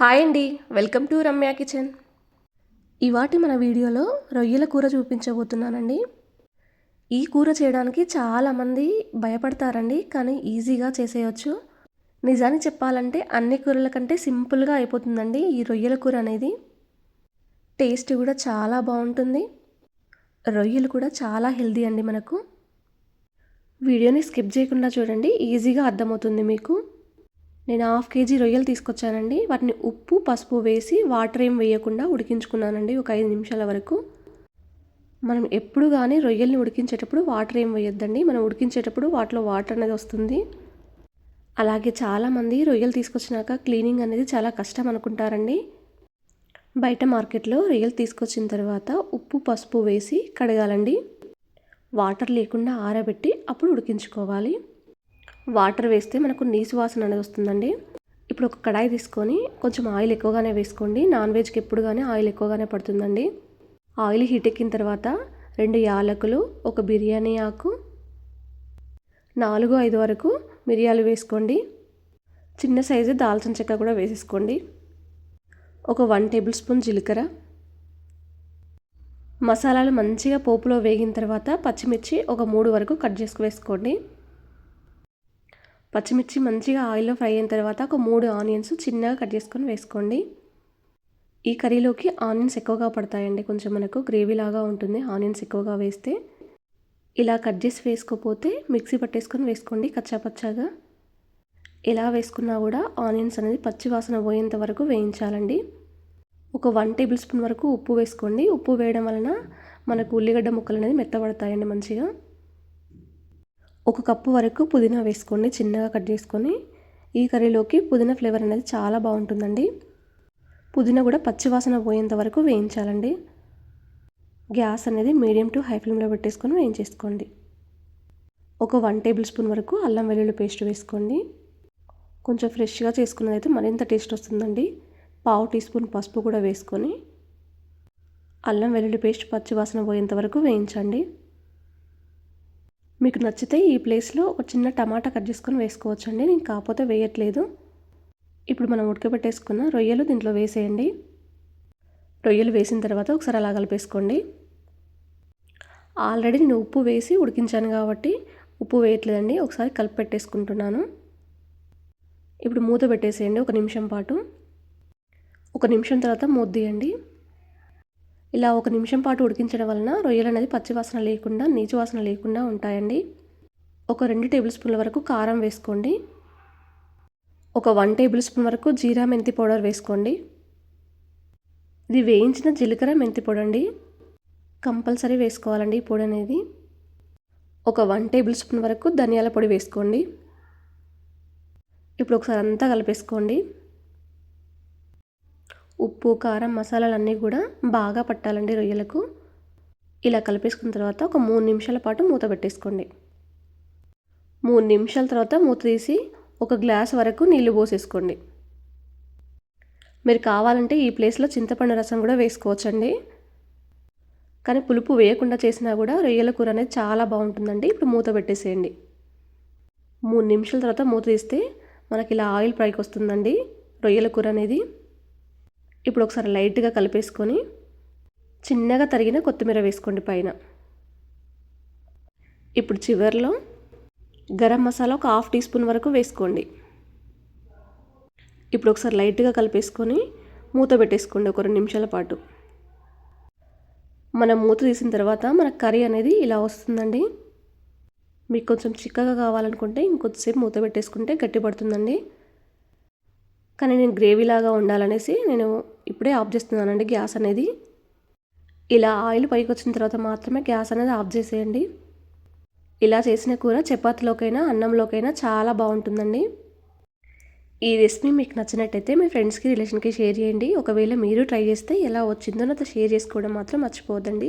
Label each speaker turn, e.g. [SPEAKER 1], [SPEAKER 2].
[SPEAKER 1] Hi అండి. Welcome to Ramya kitchen. ఇవాటి మన వీడియోలో రొయ్యల కూర చూపించబోతున్నానండి. ఈ కూర చేయడానికి చాలామంది భయపడతారండి కానీ ఈజీగా చేసేయచ్చు. నిజాన్ని చెప్పాలంటే అన్ని కూరల కంటే సింపుల్గా అయిపోతుందండి ఈ రొయ్యల కూర అనేది. టేస్ట్ కూడా చాలా బాగుంటుంది. రొయ్యలు కూడా చాలా హెల్దీ అండి మనకు. వీడియోని స్కిప్ చేయకుండా చూడండి ఈజీగా అర్థమవుతుంది మీకు. నేను హాఫ్ కేజీ రొయ్యలు తీసుకొచ్చానండి. వాటిని ఉప్పు పసుపు వేసి వాటర్ ఏం వేయకుండా ఉడికించుకున్నానండి ఒక ఐదు నిమిషాల వరకు. మనం ఎప్పుడు కానీ రొయ్యల్ని ఉడికించేటప్పుడు వాటర్ ఏం వేయొద్దండి. మనం ఉడికించేటప్పుడు వాటిలో వాటర్ అనేది వస్తుంది. అలాగే చాలామంది రొయ్యలు తీసుకొచ్చినాక క్లీనింగ్ అనేది చాలా కష్టం అనుకుంటారండి. బయట మార్కెట్లో రొయ్యలు తీసుకొచ్చిన తర్వాత ఉప్పు పసుపు వేసి కడగాలండి. వాటర్ లేకుండా ఆరబెట్టి అప్పుడు ఉడికించుకోవాలి. వాటర్ వేస్తే మనకు నీసు వాసన అనేది వస్తుందండి. ఇప్పుడు ఒక కడాయి తీసుకొని కొంచెం ఆయిల్ ఎక్కువగానే వేసుకోండి. నాన్ వెజ్కి ఎప్పుడు కానీ ఆయిల్ ఎక్కువగానే పడుతుందండి. ఆయిల్ హీట్ ఎక్కిన తర్వాత రెండు యాలకులు ఒక బిర్యానీ ఆకు నాలుగు ఐదు వరకు మిరియాలు వేసుకోండి. చిన్న సైజు దాల్చిన చెక్క కూడా వేసేసుకోండి. ఒక వన్ టేబుల్ స్పూన్ జీలకర్ర. మసాలాలు మంచిగా పోపులో వేగిన తర్వాత పచ్చిమిర్చి ఒక మూడు వరకు కట్ చేసుకు వేసుకోండి. పచ్చిమిర్చి మంచిగా ఆయిల్లో ఫ్రై అయిన తర్వాత ఒక మూడు ఆనియన్స్ చిన్నగా కట్ చేసుకొని వేసుకోండి. ఈ కర్రీలోకి ఆనియన్స్ ఎక్కువగా పడతాయండి. కొంచెం మనకు గ్రేవీ లాగా ఉంటుంది. ఆనియన్స్ ఎక్కువగా వేస్తే ఇలా కట్ చేసి వేసుకోపోతే మిక్సీ పట్టేసుకొని వేసుకోండి కచ్చాపచ్చాగా. ఎలా వేసుకున్నా కూడా ఆనియన్స్ అనేది పచ్చి వాసన పోయేంత వరకు వేయించాలండి. ఒక వన్ టేబుల్ స్పూన్ వరకు ఉప్పు వేసుకోండి. ఉప్పు వేయడం వలన మనకు ఉల్లిగడ్డ ముక్కలు అనేది మెత్తబడతాయండి మంచిగా. ఒక కప్పు వరకు పుదీనా వేసుకోండి చిన్నగా కట్ చేసుకొని ఈ కర్రీలోకి పుదీనా ఫ్లేవర్ అనేది చాలా బాగుంటుందండి. పుదీనా కూడా పచ్చివాసన పోయేంత వరకు వేయించాలండి. గ్యాస్ అనేది మీడియం టు హై ఫ్లేమ్లో పెట్టేసుకొని వేయించేసుకోండి. ఒక వన్ టేబుల్ స్పూన్ వరకు అల్లం వెల్లుల్లి పేస్ట్ వేసుకోండి. కొంచెం ఫ్రెష్గా చేసుకున్నదైతే మరింత టేస్ట్ వస్తుందండి. పావు టీ స్పూన్ పసుపు కూడా వేసుకొని అల్లం వెల్లుల్లి పేస్ట్ పచ్చివాసన పోయేంత వరకు వేయించండి. మీకు నచ్చితే ఈ ప్లేస్లో ఒక చిన్న టమాటా కట్ చేసుకొని వేసుకోవచ్చండి. నేను కాకపోతే వేయట్లేదు. ఇప్పుడు మనం ఉడకబెట్టేసుకున్న రొయ్యలు దీంట్లో వేసేయండి. రొయ్యలు వేసిన తర్వాత ఒకసారి అలా కలిపేసుకోండి. ఆల్రెడీ నేను ఉప్పు వేసి ఉడికించాను కాబట్టి ఉప్పు వేయట్లేదండి. ఒకసారి కలిపి పెట్టేసుకుంటున్నాను. ఇప్పుడు మూత పెట్టేసేయండి ఒక నిమిషం పాటు. ఒక నిమిషం తర్వాత మూత తీయండి. ఇలా ఒక నిమిషం పాటు ఉడికించడం వలన రొయ్యలు అనేది పచ్చివాసన లేకుండా నీచు వాసన లేకుండా ఉంటాయండి. ఒక రెండు టేబుల్ స్పూన్ల వరకు కారం వేసుకోండి. ఒక వన్ టేబుల్ స్పూన్ వరకు జీరా మెంతి పౌడర్ వేసుకోండి. ఇది వేయించిన జీలకర్ర మెంతి పొడి అండి కంపల్సరీ వేసుకోవాలండి ఈ పొడి అనేది. ఒక వన్ టేబుల్ స్పూన్ వరకు ధనియాల పొడి వేసుకోండి. ఇప్పుడు ఒకసారి అంతా కలిపేసుకోండి. ఉప్పు కారం మసాలాలన్నీ కూడా బాగా పట్టాలండి రొయ్యలకు. ఇలా కలిపేసుకున్న తర్వాత ఒక మూడు నిమిషాల పాటు మూత పెట్టేసుకోండి. మూడు నిమిషాల తర్వాత మూత తీసి ఒక గ్లాస్ వరకు నీళ్ళు పోసేసుకోండి. మీరు కావాలంటే ఈ ప్లేస్లో చింతపండు రసం కూడా వేసుకోవచ్చండి. కానీ పులుపు వేయకుండా చేసినా కూడా రొయ్యల కూర అనేది చాలా బాగుంటుందండి. ఇప్పుడు మూత పెట్టేసేయండి. మూడు నిమిషాల తర్వాత మూత తీస్తే మనకి ఇలా ఆయిల్ ఫ్రైకి వస్తుందండి రొయ్యల కూర అనేది. ఇప్పుడు ఒకసారి లైట్గా కలిపేసుకొని చిన్నగా తరిగిన కొత్తిమీర వేసుకోండి పైన. ఇప్పుడు చివరిలో గరం మసాలా ఒక హాఫ్ టీ స్పూన్ వరకు వేసుకోండి. ఇప్పుడు ఒకసారి లైట్గా కలిపేసుకొని మూత పెట్టేసుకోండి ఒక రెండు నిమిషాల పాటు. మనం మూత తీసిన తర్వాత మన కర్రీ అనేది ఇలా వస్తుందండి. మీకు కొంచెం చిక్కగా కావాలనుకుంటే ఇంకొద్దిసేపు మూత పెట్టేసుకుంటే గట్టి పడుతుందండి కానీ నేను గ్రేవీ లాగా ఉండాలనేసి నేను ఇప్పుడే ఆఫ్ చేస్తున్నానండి గ్యాస్ అనేది. ఇలా ఆయిల్ పైకి వచ్చిన తర్వాత మాత్రమే గ్యాస్ అనేది ఆఫ్ చేసేయండి. ఇలా చేసిన కూర చపాతీలోకైనా అన్నంలోకైనా చాలా బాగుంటుందండి. ఈ రెసిపీ మీకు నచ్చినట్టయితే మీ ఫ్రెండ్స్కి రిలేషన్కి షేర్ చేయండి. ఒకవేళ మీరు ట్రై చేస్తే ఎలా వచ్చిందో నాతో షేర్ చేసుకోవడం మాత్రం మర్చిపోవద్దండి.